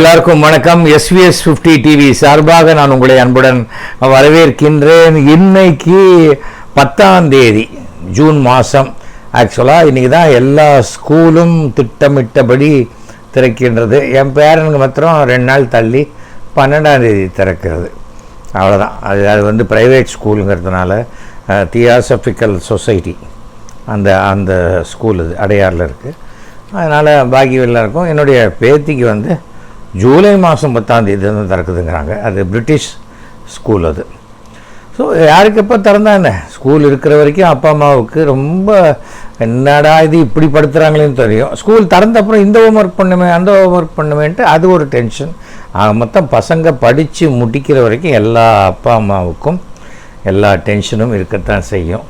எல்லாருக்கும் வணக்கம். SVS fifty TV சார்பாக நான் உங்களை அன்புடன் வரவேற்கின்றேன். இன்னைக்கு பத்தாம் தேதி ஜூன் மாதம் ஆக்சுவலாக இன்றைக்கி தான் எல்லா ஸ்கூலும் திட்டமிட்டபடி திறக்கின்றது. என் பேரனுக்கு மாத்திரம் ரெண்டு நாள் தள்ளி பன்னெண்டாம் தேதி திறக்கிறது. அவ்வளோதான் அது அது வந்து ப்ரைவேட் ஸ்கூலுங்கிறதுனால தியாசபிக்கல் சொசைட்டி அந்த அந்த ஸ்கூல் இது அடையாறில் இருக்குது அதனால் பாக்கி எல்லாருக்கும் என்னுடைய பேத்திக்கு வந்து ஜூலை மாதம் பத்தாம் தேதி தான் திறக்குதுங்கிறாங்க. அது பிரிட்டிஷ் ஸ்கூல் அது. ஸோ யாருக்கு எப்போ திறந்தா என்ன? ஸ்கூல் இருக்கிற வரைக்கும் அப்பா அம்மாவுக்கு ரொம்ப என்னடா இது இப்படி படுத்துகிறாங்களேன்னு தெரியும். ஸ்கூல் திறந்த அப்புறம் இந்த ஹோம் ஒர்க் பண்ணுமே அந்த ஹோம் ஒர்க் பண்ணுமேன்ட்டு அது ஒரு டென்ஷன் ஆக மொத்தம் பசங்க படித்து முடிக்கிற வரைக்கும் எல்லா அப்பா அம்மாவுக்கும் எல்லா டென்ஷனும் இருக்கத்தான் செய்யும்.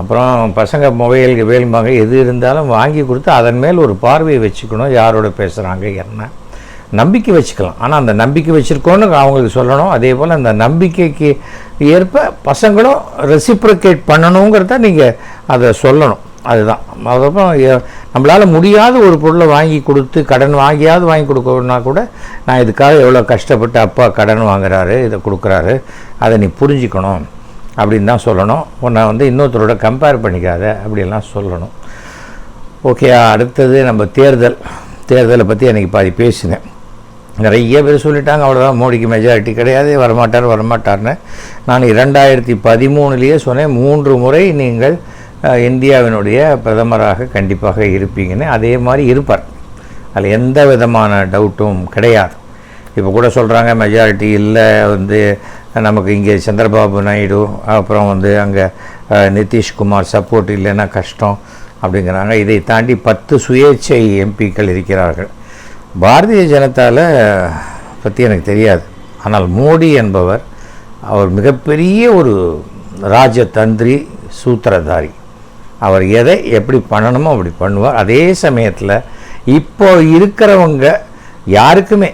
அப்புறம் பசங்க மொபைல் வேலுமாக எது இருந்தாலும் வாங்கி கொடுத்து அதன் மேல் ஒரு பார்வையை வச்சுக்கணும். யாரோட பேசுகிறாங்க என்ன? நம்பிக்கை வச்சுக்கலாம். ஆனால் அந்த நம்பிக்கை வச்சுருக்கோன்னு அவங்களுக்கு சொல்லணும். அதே போல் அந்த நம்பிக்கைக்கு ஏற்ப பசங்களும் ரெசிப்ரிகேட் பண்ணணுங்கிறத நீங்கள் அதை சொல்லணும். அதுதான். அதுக்கப்புறம் நம்மளால் முடியாத ஒரு பொருளை வாங்கி கொடுத்து கடன் வாங்கியாவது வாங்கி கொடுக்கணும்னா கூட நான் இதுக்காக எவ்வளோ கஷ்டப்பட்டு அப்பா கடன் வாங்குறாரு இதை கொடுக்குறாரு அதை நீ புரிஞ்சுக்கணும் அப்படின்னு தான் சொல்லணும். உன்னை வந்து இன்னொருத்தரோட கம்பேர் பண்ணிக்காத அப்படிலாம் சொல்லணும். ஓகே அடுத்தது நம்ம தேர்தல். தேர்தலை பற்றி அன்றைக்கி பாதி பேசினேன். நிறைய பேர் சொல்லிட்டாங்க அவ்வளோதான் மோடிக்கு மெஜாரிட்டி கிடையாது வரமாட்டார் வரமாட்டார்னு. நான் இரண்டாயிரத்தி பதிமூணுலேயே சொன்னேன் மூன்று முறை நீங்கள் இந்தியாவினுடைய பிரதமராக கண்டிப்பாக இருப்பீங்கன்னு. அதே மாதிரி இருப்பார். அதில் எந்த விதமான டவுட்டும் கிடையாது. இப்போ கூட சொல்கிறாங்க மெஜாரிட்டி இல்லை வந்து நமக்கு இங்கே சந்திரபாபு நாயுடு அப்புறம் வந்து அங்கே நிதிஷ்குமார் சப்போர்ட் இல்லைன்னா கஷ்டம் அப்படிங்கிறாங்க. இதை தாண்டி பத்து சுயேட்சை எம்பிக்கள் இருக்கிறார்கள். பாரதிய ஜனதாவில் பற்றி எனக்கு தெரியாது. ஆனால் மோடி என்பவர் அவர் மிகப்பெரிய ஒரு ராஜதந்திரி சூத்திரதாரி. அவர் எதை எப்படி பண்ணணுமோ அப்படி பண்ணுவார். அதே சமயத்தில் இப்போ இருக்கிறவங்க யாருக்குமே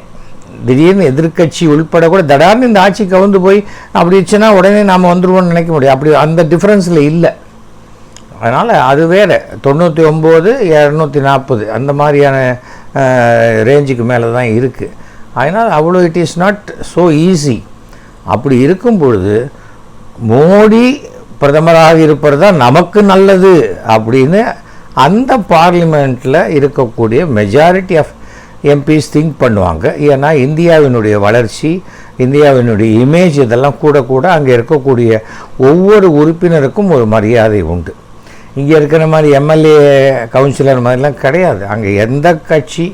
திடீர்னு எதிர்க்கட்சி உள்பட கூட தடார்னு இந்த ஆட்சி கவுந்து போய் அப்படி இருந்துச்சுன்னா உடனே நாம் வந்துடுவோம்னு நினைக்க முடியும் அப்படி அந்த டிஃப்ரென்ஸில் இல்லை. அதனால் அது வேறு. தொண்ணூற்றி ஒம்பது இரநூத்தி நாற்பது அந்த மாதிரியான ரேஞ்சுக்கு மேலே தான் இருக்குது அதனால் அவ்வளோ it is not so easy அப்படி இருக்கும் பொழுது மோடி பிரதமராக இருப்பது தான் நமக்கு நல்லது அப்படின்னு அந்த பார்லிமெண்ட்டில் இருக்கக்கூடிய மெஜாரிட்டி ஆஃப் எம்பிஸ் திங்க் பண்ணுவாங்க. ஏன்னா இந்தியாவினுடைய வளர்ச்சி இந்தியாவினுடைய இமேஜ் இதெல்லாம் கூட கூட அங்கே இருக்கக்கூடிய ஒவ்வொரு உறுப்பினருக்கும் ஒரு மரியாதை உண்டு. இங்கே இருக்கிற மாதிரி எம்எல்ஏ கவுன்சிலர் மாதிரிலாம் கிடையாது. அங்கே எந்த கட்சி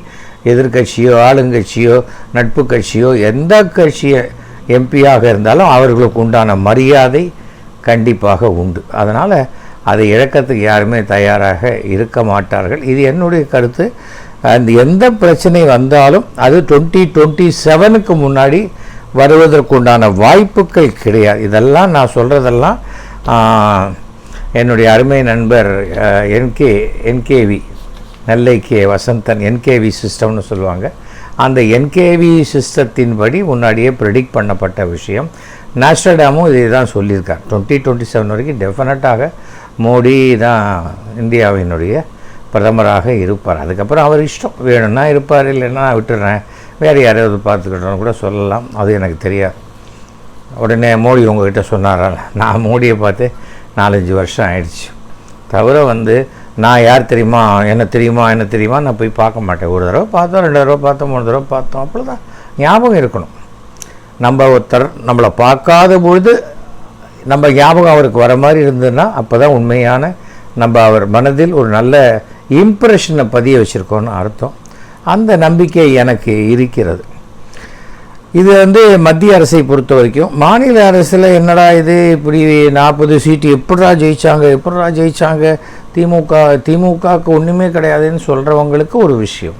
எதிர்க்கட்சியோ ஆளுங்கட்சியோ நட்பு கட்சியோ எந்த கட்சி எம்பியாக இருந்தாலும் அவர்களுக்கு உண்டான மரியாதை கண்டிப்பாக உண்டு. அதனால் அதை இழக்கத்துக்கு யாருமே தயாராக இருக்க மாட்டார்கள். இது என்னுடைய கருத்து. அந்த எந்த பிரச்சனை வந்தாலும் அது டுவெண்ட்டி டுவெண்ட்டி செவனுக்கு முன்னாடி வருவதற்குண்டான வாய்ப்புகள் கிடையாது. இதெல்லாம் நான் சொல்கிறதெல்லாம் என்னுடைய அருமை நண்பர் NK NKV Nellai K Vasanthan NKV சிஸ்டம்னு சொல்லுவாங்க. அந்த என்கேவி சிஸ்டத்தின்படி முன்னாடியே ப்ரெடிக்ட் பண்ணப்பட்ட விஷயம். நாஸ்டர்டாமும் இதே தான் சொல்லியிருக்கார். டுவெண்ட்டி டுவெண்ட்டி செவன் வரைக்கும் டெஃபினட்டாக மோடி தான் இந்தியாவினுடைய பிரதமராக இருப்பார். அதுக்கப்புறம் அவர் இஷ்டம். வேணும்னா இருப்பார் இல்லைன்னா நான் விட்டுறேன். வேறு யாரையாவது பார்த்துக்கிட்டோன்னு கூட சொல்லலாம். அது எனக்கு தெரியாது. உடனே மோடி உங்ககிட்ட சொன்னாரா நான் மோடியை பார்த்து நாலஞ்சு வருஷம் ஆயிடுச்சு. தவிர வந்து நான் யார் தெரியுமா என்ன தெரியுமா என்ன தெரியுமா நான் போய் பார்க்க மாட்டேன். ஒரு தடவை பார்த்தோம் ரெண்டு தடவை பார்த்தோம் மூணு தடவை பார்த்தோம். அவ்வளோதான் ஞாபகம் இருக்கணும். நம்ம ஒருத்தர் நம்மளை பார்க்காத பொழுது நம்ம ஞாபகம் அவருக்கு வர மாதிரி இருந்ததுன்னா அப்போ தான் உண்மையான நம்ம அவர் மனதில் ஒரு நல்ல இம்ப்ரெஷனை பதிய வச்சுருக்கோன்னு அர்த்தம். அந்த நம்பிக்கை எனக்கு இருக்கிறது. இது வந்து மத்திய அரசை பொறுத்த வரைக்கும். மாநில அரசில் என்னடா இது? இப்படி நாற்பது சீட்டு எப்படிடா ஜெயிச்சாங்க? எப்படிரா ஜெயிச்சாங்க? திமுக திமுகவுக்கு ஒன்றுமே கிடையாதுன்னு சொல்கிறவங்களுக்கு ஒரு விஷயம்.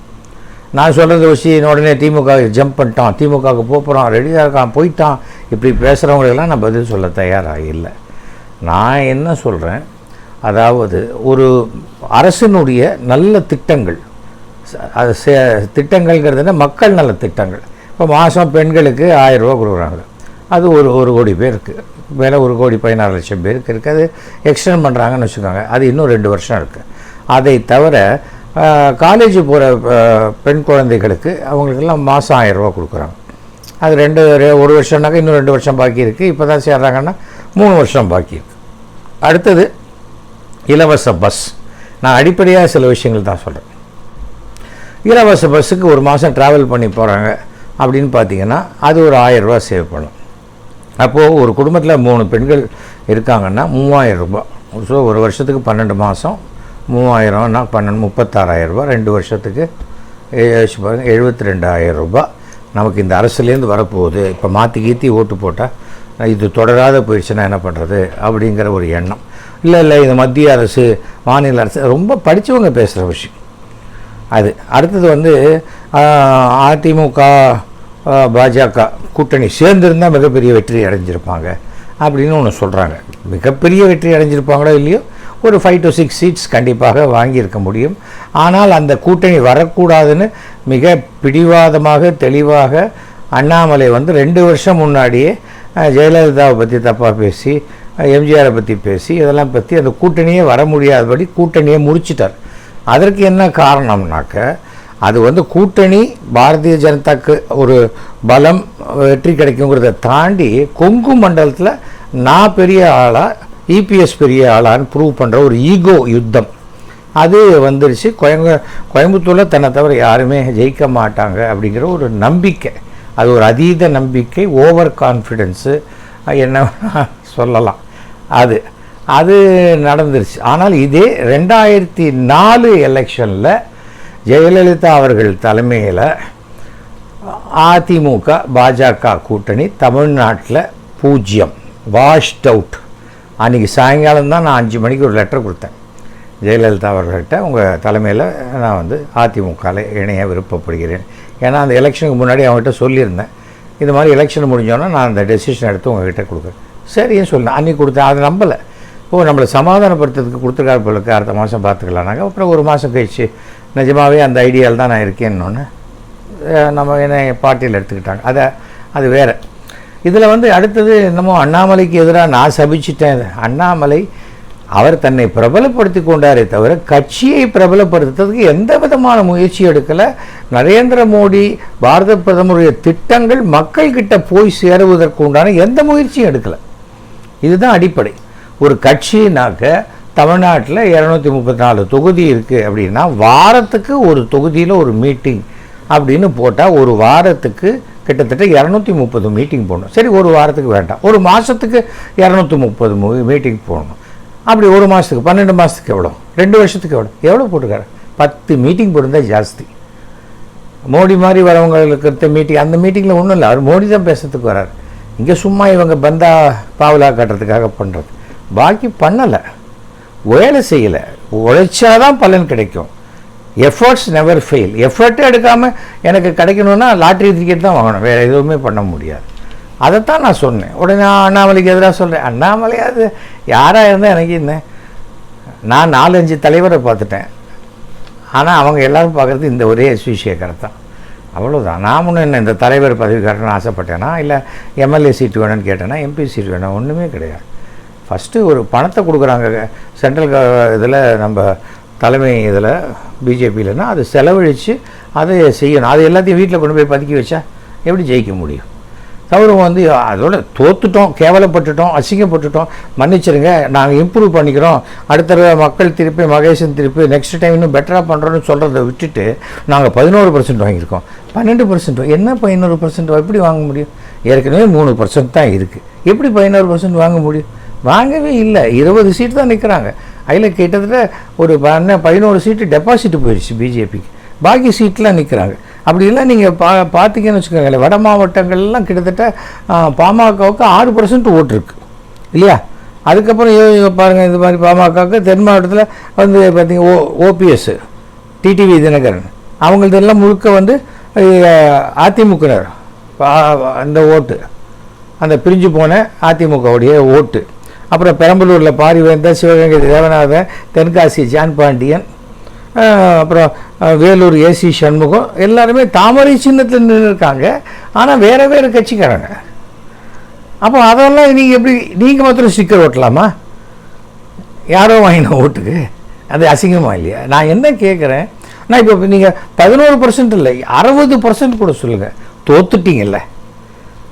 நான் சொல்கிறத வச்சு உடனே திமுக ஜம்ப் பண்ணிட்டான். திமுகவுக்கு போகிறான் ரெடியாக இருக்கான். போயிட்டான். இப்படி பேசுகிறவங்களுக்கெல்லாம் நான் பதில் சொல்ல தயாராக இல்லை. நான் என்ன சொல்கிறேன் அதாவது ஒரு அரசினுடைய நல்ல திட்டங்கள் அது திட்டங்கள்ங்கிறதுனா மக்கள் நல திட்டங்கள். இப்போ மாதம் பெண்களுக்கு ஆயிரம் கொடுக்குறாங்க. அது ஒரு ஒரு கோடி பேருக்கு. மேலே ஒரு கோடி பதினாறு லட்சம் பேருக்கு இருக்குது அது எக்ஸ்டெண்ட் பண்ணுறாங்கன்னு வச்சுக்கோங்க. அது இன்னும் ரெண்டு வருஷம் இருக்குது அதை தவிர காலேஜ் போகிற பெண் குழந்தைகளுக்கு அவங்களுக்கெல்லாம் மாதம் ஆயிரம் ரூபா கொடுக்குறாங்க. அது ரெண்டு ஒரு வருஷம்னாக்கா இன்னும் ரெண்டு வருஷம் பாக்கி இருக்குது இப்போ தான் சேர்றாங்கன்னா மூணு வருஷம் பாக்கி இருக்குது அடுத்தது இலவச பஸ். நான் அடிப்படையாக சில விஷயங்கள் தான் சொல்கிறேன் இலவச பஸ்ஸுக்கு ஒரு மாதம் ட்ராவல் பண்ணி போகிறாங்க அப்படின்னு பார்த்தீங்கன்னா அது ஒரு ஆயிரம் சேவ் பண்ணும். அப்போது ஒரு குடும்பத்தில் மூணு பெண்கள் இருக்காங்கன்னா மூவாயிரம் ரூபாய். ஸோ ஒரு வருஷத்துக்கு பன்னெண்டு மாதம் மூவாயிரம்னா பன்னெண்டு முப்பத்தாறாயிரம் ரூபாய். ரெண்டு வருஷத்துக்கு ஏழு யோசிச்சு எழுபத்தி ரெண்டாயிரம் ரூபாய். நமக்கு இந்த அரசுலேருந்து வரப்போகுது. இப்போ மாற்றி கீற்றி ஓட்டு போட்டால் இது தொடராத போயிடுச்சுன்னா என்ன பண்ணுறது அப்படிங்கிற ஒரு எண்ணம். இல்லை இல்லை இது மத்திய அரசு மாநில அரசு ரொம்ப படித்தவங்க பேசுகிற விஷயம். அது அடுத்தது வந்து அதிமுக பாஜக கூட்டணி சேர்ந்திருந்தால் மிகப்பெரிய வெற்றி அடைஞ்சிருப்பாங்க அப்படின்னு ஒன்று சொல்கிறாங்க மிகப்பெரிய வெற்றி அடைஞ்சிருப்பாங்களோ இல்லையோ ஒரு ஃபைவ் டு சிக்ஸ் சீட்ஸ் கண்டிப்பாக வாங்கியிருக்க முடியும். ஆனால் அந்த கூட்டணி வரக்கூடாதுன்னு மிக பிடிவாதமாக தெளிவாக அண்ணாமலை வந்து ரெண்டு வருஷம் முன்னாடியே ஜெயலலிதாவை பற்றி தப்பாக பேசி எம்ஜிஆரை பற்றி பேசி இதெல்லாம் பற்றி அந்த கூட்டணியே வர முடியாதபடி கூட்டணியை முறிச்சிட்டார். அதற்கு என்ன காரணம்னாக்க அது வந்து கூட்டணி பாரதிய ஜனதாக்கு ஒரு பலம் வெற்றி கிடைக்குங்கிறத தாண்டி கொங்கு மண்டலத்தில் நான் பெரிய ஆளாக இபிஎஸ் பெரிய ஆளான்னு ப்ரூவ் பண்ணுற ஒரு ஈகோ யுத்தம். அது வந்துருச்சு. கோயங்க கோயம்புத்தூரில் தன்னை தவிர யாருமே ஜெயிக்க மாட்டாங்க அப்படிங்கிற ஒரு நம்பிக்கை. அது ஒரு அதீத நம்பிக்கை ஓவர் கான்ஃபிடென்ஸு என்ன சொல்லலாம். அது அது நடந்துருச்சு. ஆனால் இதே ரெண்டாயிரத்தி நாலு எலெக்ஷனில் ஜெயலலிதா அவர்கள் தலைமையில் அதிமுக பாஜக கூட்டணி தமிழ்நாட்டில் பூஜ்ஜியம் வாஷ்ட் அவுட் அன்றைக்கி சாயங்காலம் தான் நான் அஞ்சு மணிக்கு ஒரு லெட்டர் கொடுத்தேன். ஜெயலலிதா அவர்கள்ட்ட உங்கள் தலைமையில் நான் வந்து அதிமுகவில் இணைய விருப்பப்படுகிறேன். ஏன்னா அந்த எலெக்ஷனுக்கு முன்னாடி அவங்ககிட்ட சொல்லியிருந்தேன். இது மாதிரி எலெக்ஷன் முடிஞ்சோன்னா நான் அந்த டெசிஷன் எடுத்து உங்ககிட்ட கொடுக்குறேன். சரின்னு சொன்னேன் அன்றைக்கி கொடுத்தேன். அதை நம்பலை. ஓ நம்மளை சமாதானப்படுத்துறதுக்கு கொடுத்துருக்காரு போலுக்கு அடுத்த மாதம் பார்த்துக்கலாம்னாங்க. அப்புறம் ஒரு மாதம் கழிச்சு நிஜமாகவே அந்த ஐடியாவில் தான் நான் இருக்கேன்னொன்று நம்ம என்ன பார்ட்டியில் எடுத்துக்கிட்டாங்க. அதை அது வேறு. இதில் வந்து அடுத்தது என்னமோ அண்ணாமலைக்கு எதிராக நான் சபிச்சிட்டேன். அண்ணாமலை அவர் தன்னை பிரபலப்படுத்தி கொண்டாரே தவிர கட்சியை பிரபலப்படுத்துறதுக்கு எந்த விதமான முயற்சி எடுக்கலை. நரேந்திர மோடி பாரத பிரதமருடைய திட்டங்கள் மக்கள்கிட்ட போய் சேருவதற்கு உண்டான எந்த முயற்சியும் எடுக்கலை. இதுதான் அடிப்படை. ஒரு கட்சினாக்க தமிழ்நாட்டில் இரநூத்தி முப்பத்தி நாலு தொகுதி இருக்குது அப்படின்னா வாரத்துக்கு ஒரு தொகுதியில் ஒரு மீட்டிங் அப்படின்னு போட்டால் ஒரு வாரத்துக்கு கிட்டத்தட்ட இரநூத்தி முப்பது மீட்டிங் போடணும். சரி ஒரு வாரத்துக்கு வேண்டாம். ஒரு மாதத்துக்கு இரநூத்தி முப்பது மீட்டிங் போடணும். அப்படி ஒரு மாதத்துக்கு பன்னெண்டு மாதத்துக்கு எவ்வளோ ரெண்டு வருஷத்துக்கு எவ்வளோ எவ்வளோ போட்டுக்காரு? பத்து மீட்டிங் போட்டிருந்தா ஜாஸ்தி. மோடி மாதிரி வரவங்களுக்கு இருக்க மீட்டிங் அந்த மீட்டிங்கில் ஒன்றும் இல்லை. அவர் மோடி தான் பேசுறதுக்கு வரார். இங்கே சும்மா இவங்க பந்தா பாவலா கட்டுறதுக்காக பண்ணுறது பாக்கி பண்ணலை. வேலை செய்யலை. உழைச்சாதான் பலன் கிடைக்கும். எஃபர்ட்ஸ் நெவர் ஃபெயில் எஃபர்ட்டே எடுக்காமல் எனக்கு கிடைக்கணும்னா லாட்ரி டிக்கெட் தான் வாங்கணும். வேறு எதுவுமே பண்ண முடியாது. அதைத்தான் நான் சொன்னேன். உடனே அண்ணாமலைக்கு எதிராக சொல்கிறேன் அண்ணாமலை அது யாராக இருந்தால் எனக்கு என்ன? நான் நாலஞ்சு தலைவரை பார்த்துட்டேன். ஆனால் அவங்க எல்லோரும் பார்க்குறது இந்த ஒரே எஸ்வி சேகரை தான். அவ்வளோதான் நான் ஒன்றும் என்ன இந்த தலைவர் பதவி கட்டணும்னு ஆசைப்பட்டேனா? இல்லை எம்எல்ஏ சீட் வேணும்னு கேட்டேன்னா எம்பி சீட் வேணும்? ஒன்றுமே கிடையாது. ஃபஸ்ட்டு ஒரு பணத்தை கொடுக்குறாங்க. சென்ட்ரல் இதில் நம்ம தலைமை இதில் பிஜேபியிலன்னா அது செலவழித்து அதை செய்யணும். அது எல்லாத்தையும் வீட்டில் கொண்டு போய் பதுக்கி வச்சா எப்படி ஜெயிக்க முடியும்? தவிர வந்து அதோட தோத்துட்டோம் கேவலப்பட்டுட்டோம் அசிங்கப்பட்டுட்டோம். மன்னிச்சிருங்க நாங்கள் இம்ப்ரூவ் பண்ணிக்கிறோம். அடுத்த தடவை மக்கள் திருப்பி மகேசன் திருப்பி நெக்ஸ்ட் டைம் இன்னும் பெட்டராக பண்ணுறோன்னு சொல்கிறத விட்டுட்டு நாங்கள் பதினோரு பர்சன்ட் வாங்கியிருக்கோம். பன்னெண்டு பர்சன்ட் என்ன பதினோரு பர்சன்ட் எப்படி வாங்க முடியும்? ஏற்கனவே மூணு பர்சன்ட் தான் இருக்குது எப்படி பதினோரு பர்சன்ட் வாங்க முடியும்? வாங்கவே இல்லை. இருபது சீட்டு தான் நிற்கிறாங்க அதில் கிட்டத்தட்ட ஒரு பன்ன பதினோரு சீட்டு டெபாசிட் போயிடுச்சு பிஜேபிக்கு பாக்கி சீட்லாம் நிற்கிறாங்க அப்படிலாம் நீங்கள் பா பார்த்தீங்கன்னு வச்சுக்கோங்களேன். வட மாவட்டங்கள்லாம் கிட்டத்தட்ட பாமகவுக்கு ஆறு பர்சன்ட் ஓட்டு இல்லையா? அதுக்கப்புறம் யோ- பாருங்க இது மாதிரி பாமகவுக்கு தென் மாவட்டத்தில் வந்து பார்த்தீங்க ஓ ஓபிஎஸ் டிடிவி தினகரன். அவங்களதெல்லாம் முழுக்க வந்து அதிமுகனர். அந்த ஓட்டு. அந்த பிரிஞ்சு போன அதிமுகவுடைய ஓட்டு. அப்புறம் பெரம்பலூரில் பாரிவேந்தர் சிவகங்கை தேவநாதன் தென்காசி ஜான் பாண்டியன் அப்புறம் வேலூர் ஏசி சண்முகம் எல்லாருமே தாமரை சின்னத்தில் நின்று இருக்காங்க ஆனால் வேறு வேறு கட்சிக்காரங்க. அப்போ அதெல்லாம் நீங்கள் எப்படி நீங்கள் மாத்திரம் ஸ்டிக்கர் ஓட்டலாமா? யாரோ வாங்கின ஓட்டுக்கு. அது அசிங்கமா இல்லையா? நான் என்ன கேட்குறேன் நான் இப்போ நீங்கள் பதினோரு பர்சன்ட் இல்லை அறுபது பர்சன்ட் கூட சொல்லுங்கள் தோத்துட்டீங்கல்ல.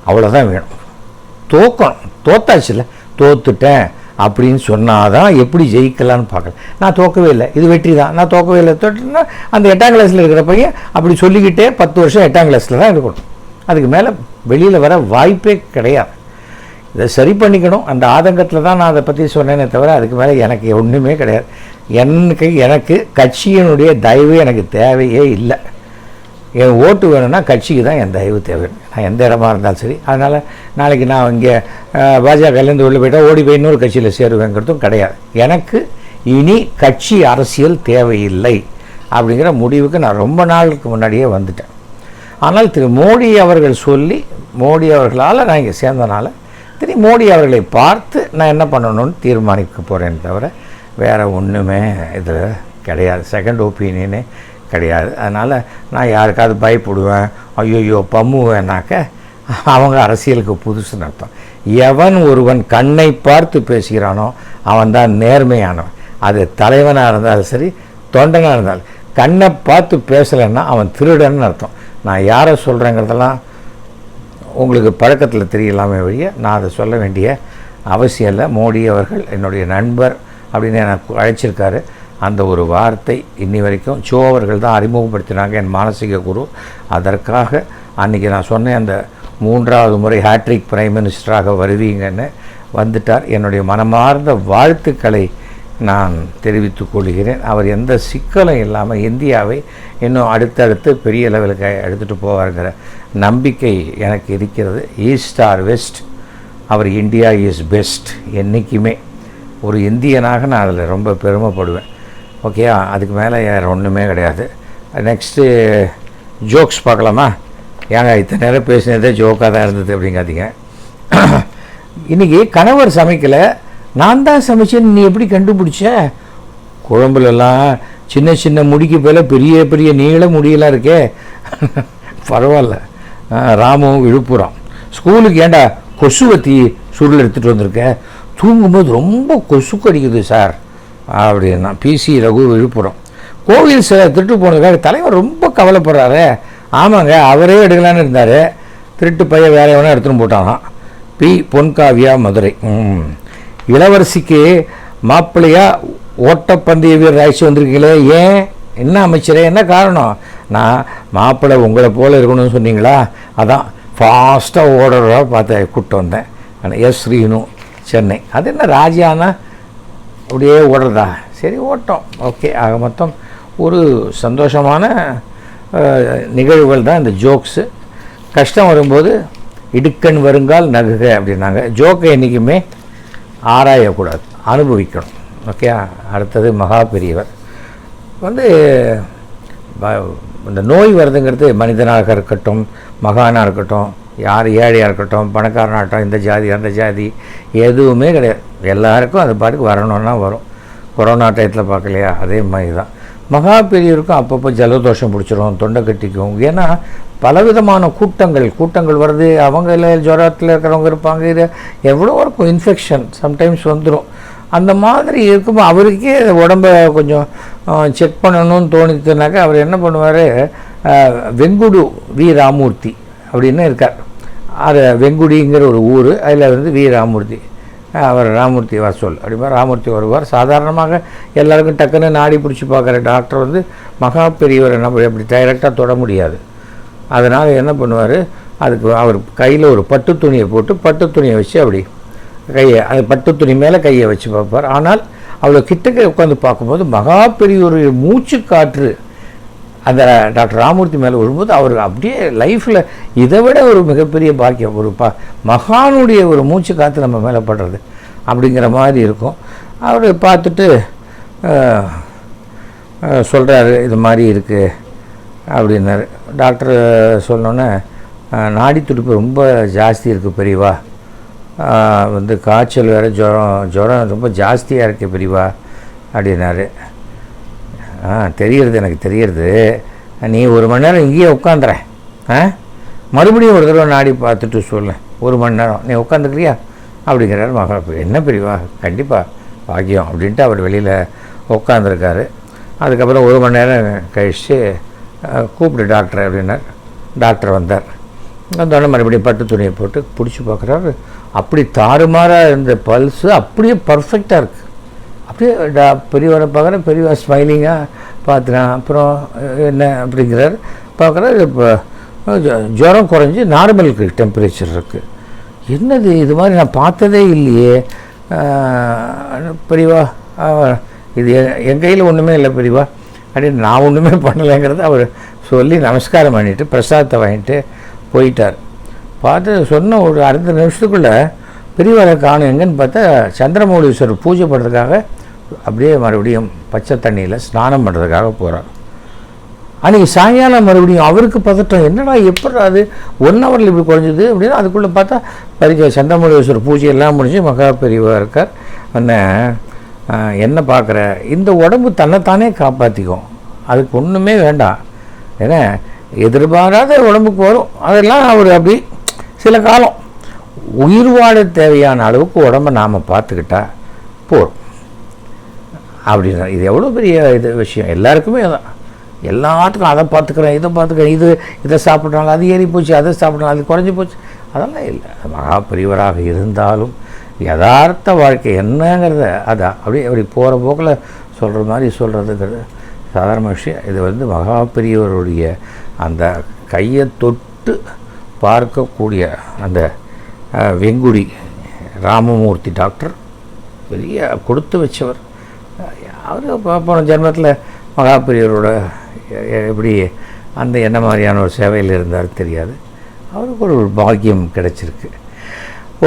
அவ்வளோதான் வேணும். தோக்கணும். தோத்தாச்சுல்ல. தோத்துட்டேன் அப்படின்னு சொன்னாதான் எப்படி ஜெயிக்கலான்னு பார்க்கலாம் நான் தோக்கவே இல்லை. இது வெற்றி தான். நான் தோக்கவே இல்லை. தோற்றுனா அந்த எட்டாம் கிளாஸில் இருக்கிற பையன் அப்படி சொல்லிக்கிட்டே பத்து வருஷம் எட்டாம் கிளாஸில் தான் இருக்கணும். அதுக்கு மேலே வெளியில் வர வாய்ப்பே கிடையாது. இதை சரி பண்ணிக்கணும். அந்த ஆதங்கத்தில் தான் நான் அதை பற்றி சொன்னேனே தவிர அதுக்கு மேலே எனக்கு ஒன்றுமே கிடையாது. எனக்கு எனக்கு கட்சியினுடைய தயவு எனக்கு தேவையே இல்லை. என் ஓட்டு வேணும்னா கட்சிக்கு தான் என் தயவு தேவை. நான் எந்த இடமா இருந்தாலும் சரி. அதனால் நாளைக்கு நான் இங்கே பாஜகலேருந்து உள்ளே போயிட்டால் ஓடி போய் இன்னொரு கட்சியில் சேருவேங்கிறதும் கிடையாது. எனக்கு இனி கட்சி அரசியல் தேவையில்லை அப்படிங்கிற முடிவுக்கு நான் ரொம்ப நாளுக்கு முன்னாடியே வந்துட்டேன். ஆனால் திரு மோடி அவர்கள் சொல்லி மோடி அவர்களால் நான் இங்கே சேர்ந்தனால திரு மோடி அவர்களை பார்த்து நான் என்ன பண்ணணும்னு தீர்மானிக்க போகிறேன் தவிர வேறு ஒன்றுமே இதில் கிடையாது. செகண்ட் ஒப்பீனியனே கிடையாது. அதனால் நான் யாருக்காவது பயப்படுவேன் ஐயோயோ பம்முவேனாக்க அவங்க அரசியலுக்கு புதுசுன்னு அர்த்தம். எவன் ஒருவன் கண்ணை பார்த்து பேசுகிறானோ அவன் தான் நேர்மையானவன். அது தலைவனாக இருந்தாலும் சரி தொண்டனாக இருந்தாலும் கண்ணை பார்த்து பேசலைன்னா அவன் திருடன்னு அர்த்தம். நான் யாரை சொல்கிறேங்கிறதெல்லாம் உங்களுக்கு பழக்கத்தில் தெரியலாமே வழிய நான் அதை சொல்ல வேண்டிய அவசியம் இல்லை. மோடி அவர்கள் என்னுடைய நண்பர் அப்படின்னு எனக்கு அழைச்சிருக்காரு. அந்த ஒரு வார்த்தை இன்னி வரைக்கும் சோ அவர்கள் தான் அறிமுகப்படுத்தினாங்க என் மானசீக குரு. அதற்காக அன்றைக்கி நான் சொன்னேன் அந்த மூன்றாவது முறை ஹேட்ரிக் பிரைம் மினிஸ்டராக வருவீங்கன்னு. வந்துட்டார். என்னுடைய மனமார்ந்த வாழ்த்துக்களை நான் தெரிவித்துக் கொள்கிறேன். அவர் எந்த சிக்கலும் இல்லாமல் இந்தியாவை இன்னும் அடுத்தடுத்து பெரிய லெவலுக்கு எடுத்துகிட்டு போவாருங்கிற நம்பிக்கை எனக்கு இருக்கிறது. East or west our India is best என்றைக்குமே ஒரு இந்தியனாக நான் அதில் ரொம்ப பெருமைப்படுவேன். ஓகே அதுக்கு மேலே வேறு ஒன்றுமே கிடையாது. நெக்ஸ்ட்டு ஜோக்ஸ் பார்க்கலாமா? ஏங்க இத்தனை நேரம் பேசினதே ஜோக்காக தான் இருந்தது அப்படிங்காதீங்க. இன்றைக்கி கணவர் சமைக்கலை நான் தான் சமைச்சேன்னு நீ எப்படி கண்டுபிடிச்ச? குழம்புலலாம் சின்ன சின்ன முடிக்கு போல பெரிய பெரிய நீள முடியெல்லாம் இருக்கே. பரவாயில்ல. ராமும் ராமு விழுப்புரம். ஸ்கூலுக்கு ஏன்டா கொசுவத்தி சுருள் எடுத்துகிட்டு வந்திருக்க? தூங்கும்போது ரொம்ப கொசு கடிக்குது சார். அப்படின்னா பிசி ரகு விழுப்புரம். கோவில் சில திருட்டு போனதுக்காக தலைவர் ரொம்ப கவலைப்படுறாரு. ஆமாங்க அவரே எடுக்கலான்னு இருந்தார். திருட்டு பையன் வேற எவனா எடுத்துன்னு போட்டானாம். பி பொன்காவியா மதுரை. ம். இளவரசிக்கு மாப்பிள்ளையா ஓட்டப்பந்தய வீரர் ஆய்ச்சி வந்திருக்கீங்களே. ஏன்? என்ன அமைச்சரே? என்ன காரணம்? நான் மாப்பிள்ளை உங்களை போல இருக்கணும்னு சொன்னீங்களா? அதான் ஃபாஸ்ட்டாக ஓடுறதா பார்த்து கூப்பிட்டு வந்தேன். எஸ் ஸ்ரீனு சென்னை. அது என்ன ராஜானா அப்படியே ஓடுறதா? சரி ஓட்டோம். ஓகே ஆக மொத்தம் ஒரு சந்தோஷமான நிகழ்வுகள் தான் இந்த ஜோக்ஸு. கஷ்டம் வரும்போது இடுக்கண் வருங்கால் நகுக அப்படின்னாங்க. ஜோக்கை என்றைக்குமே ஆராயக்கூடாது அனுபவிக்கணும். ஓகே அடுத்தது மகா பெரியவர். வந்து இந்த நோய் வருதுங்கிறது மனிதனாக இருக்கட்டும் மகானாக இருக்கட்டும் யார் ஏழையாக இருக்கட்டும் பணக்காரனாக இருக்கட்டும் இந்த ஜாதி அந்த ஜாதி எதுவுமே கிடையாது. எல்லாருக்கும் அது பாட்டுக்கு வரணுன்னா வரும். கொரோனா டயத்தில் பார்க்கலையா? அதே மாதிரி தான். மகா பெரியவருக்கும் அப்பப்போ ஜலதோஷம் பிடிச்சிரும் தொண்டை கட்டிக்கும். ஏன்னா பலவிதமான கூட்டங்கள் கூட்டங்கள் வருது. அவங்கள ஜுரத்தில் இருக்கிறவங்க இருப்பாங்க. இது எவ்வளோ இருக்கும் இன்ஃபெக்ஷன் சம்டைம்ஸ் வந்துடும் அந்த மாதிரி இருக்கும்போது அவருக்கே உடம்ப கொஞ்சம் செக் பண்ணணும்னு தோணிச்சுனாக்கா அவர் என்ன பண்ணுவார்? வெங்குடு வி ராமூர்த்தி அப்படின்னு இருக்கார். அது வெங்குடிங்கிற ஒரு ஊர் அதில் வந்து வி. ராமூர்த்தி. அவர் ராமூர்த்தி வர சொல் அப்படிமா ராமூர்த்தி வருவார். சாதாரணமாக எல்லாருக்கும் டக்குன்னு நாடி பிடிச்சி பார்க்குற டாக்டர் வந்து மகா பெரியவரை நம்ம அப்படி டைரெக்டாக தொட முடியாது. அதனால் என்ன பண்ணுவார் அதுக்கு அவர் கையில் ஒரு பட்டு துணியை போட்டு பட்டு துணியை வச்சு அப்படி கையை அது பட்டு துணி மேலே கையை வச்சு பார்ப்பார். ஆனால் அவ்வளோ கிட்டக்க உட்காந்து பார்க்கும்போது மகா பெரியவருடைய மூச்சு காற்று அந்த டாக்டர் ராமூர்த்தி மேலே விழும்போது அவர் அப்படியே லைஃப்பில் இதை விட ஒரு மிகப்பெரிய பாக்கியம் ஒரு பா மகானுடைய ஒரு மூச்சு காற்று நம்ம மேலே படுறது அப்படிங்கிற மாதிரி இருக்கும். அவர் பார்த்துட்டு சொல்கிறாரு இது மாதிரி இருக்குது அப்படின்னாரு. டாக்டர் சொன்னோன்னே நாடி துடிப்பு ரொம்ப ஜாஸ்தி இருக்குது பெரியவா. வந்து காய்ச்சல் வேறு ஜுரம் ஜுரம் ரொம்ப ஜாஸ்தியாக இருக்குது பெரியவா அப்படின்னாரு. ஆ தெரியறது எனக்கு தெரியறது. நீ ஒரு மணி நேரம் இங்கேயே உட்காந்துற. ஆ? மறுபடியும் ஒரு தடவை நாடி பார்த்துட்டு சொல்ல. ஒரு மணி நேரம். நீ உட்காந்துக்கிறியா? அப்படிங்கிறார் மகா. என்ன பிரிவா? கண்டிப்பாக பாக்கியம் அப்படின்ட்டு அவர் வெளியில் உட்காந்துருக்காரு. அதுக்கப்புறம் ஒரு மணி நேரம் கழித்து கூப்பிடு டாக்டர் அப்படின்னார். டாக்டர் வந்தார். வந்தோடனே மறுபடியும் பட்டு துணியை போட்டு பிடிச்சி பார்க்குறாரு. அப்படி தாறுமாறாக இருந்த பல்ஸு அப்படியே பர்ஃபெக்டாக இருக்குது அப்படியே டா பெரியவரை பார்க்குறேன் பெரியவர் ஸ்மைலிங்காக பார்த்துறான் அப்புறம் என்ன அப்படிங்கிறார். பார்க்குறாரு இப்போ ஜுரம் குறைஞ்சி நார்மலுக்கு டெம்பரேச்சர் இருக்குது என்னது இது மாதிரி நான் பார்த்ததே இல்லையே. பெரியவா இது என் கையில் ஒன்றுமே இல்லை பெரியவா. அப்படின்னு நான் ஒன்றுமே பண்ணலைங்கிறத அவர் சொல்லி நமஸ்காரம் பண்ணிட்டு பிரசாதத்தை வாங்கிட்டு போயிட்டார். பார்த்து சொன்ன ஒரு அடுத்த நிமிஷத்துக்குள்ளே பெரியவரை காணும். எங்கன்னு பார்த்தா சந்திரமௌலீஸ்வரர் பூஜை பண்ணுறதுக்காக அப்படியே மறுபடியும் பச்சை தண்ணியில் ஸ்நானம் பண்ணுறதுக்காக போகிறார் அன்றைக்கி சாயங்காலம் மறுபடியும் அவருக்கு பதட்டம் என்னடா எப்படி அது? ஒன் ஹவரில் இப்படி குறைஞ்சது? அப்படின்னு அதுக்குள்ளே பார்த்தா பரிச்ச சந்திரமௌலீஸ்வரர் பூஜை எல்லாம் முடிஞ்சு மகா பெரியவாக இருக்கார். என்ன என்ன பார்க்குற? இந்த உடம்பு தன்னைத்தானே காப்பாற்றிக்கும் அதுக்கு ஒன்றுமே வேண்டாம். ஏன்னா எதிர்பாராத உடம்புக்கு வரும். அதெல்லாம் அவர் அப்படி சில காலம். உயிர் வாழ தேவையான அளவுக்கு உடம்பை நாம் பார்த்துக்கிட்டா போதும். அப்படின்னா இது எவ்வளோ பெரிய இது விஷயம். எல்லாருக்குமே அதான். எல்லாத்துக்கும் அதை பார்த்துக்கிறேன் இதை பார்த்துக்கிறேன் இது இதை சாப்பிட்றாங்க அது ஏறி போச்சு அதை சாப்பிட்றாங்க அது குறைஞ்சி போச்சு. அதெல்லாம் இல்லை. மகா பெரியவராக இருந்தாலும் யதார்த்த வாழ்க்கை என்னங்கிறத அதான். அப்படியே அப்படி போகிற போக்கில் சொல்கிற மாதிரி சொல்கிறதுங்கிறது சாதாரண விஷயம். இது வந்து மகா பெரியவருடைய அந்த கையை தொட்டு பார்க்கக்கூடிய அந்த வெங்குடி ராமமூர்த்தி டாக்டர் பெரிய கொடுத்து வச்சவர். அவர் போன ஜென்மத்தில் மகாபிரியரோட எப்படி அந்த என்ன மாதிரியான ஒரு சேவையில் இருந்தார் தெரியாது. அவருக்கு ஒரு பாக்கியம் கிடச்சிருக்கு.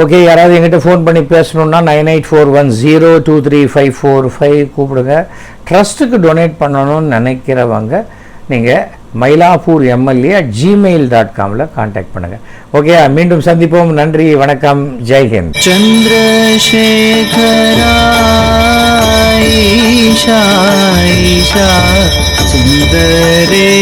ஓகே யாராவது எங்கிட்ட ஃபோன் பண்ணி பேசணுன்னா nine eight four one zero two three five four five கூப்பிடுங்க. ட்ரஸ்ட்டுக்கு டொனேட் பண்ணணும்னு நினைக்கிறவங்க நீங்கள் Mylapore MLA at Gmail dot Kamil contact பண்ணுங்கள் ஓகே மீண்டும் சந்திப்போம். நன்றி வணக்கம். ஜெய்ஹிந்த் சந்திரசேகராயிஷா சுந்தரேஸ்வரா.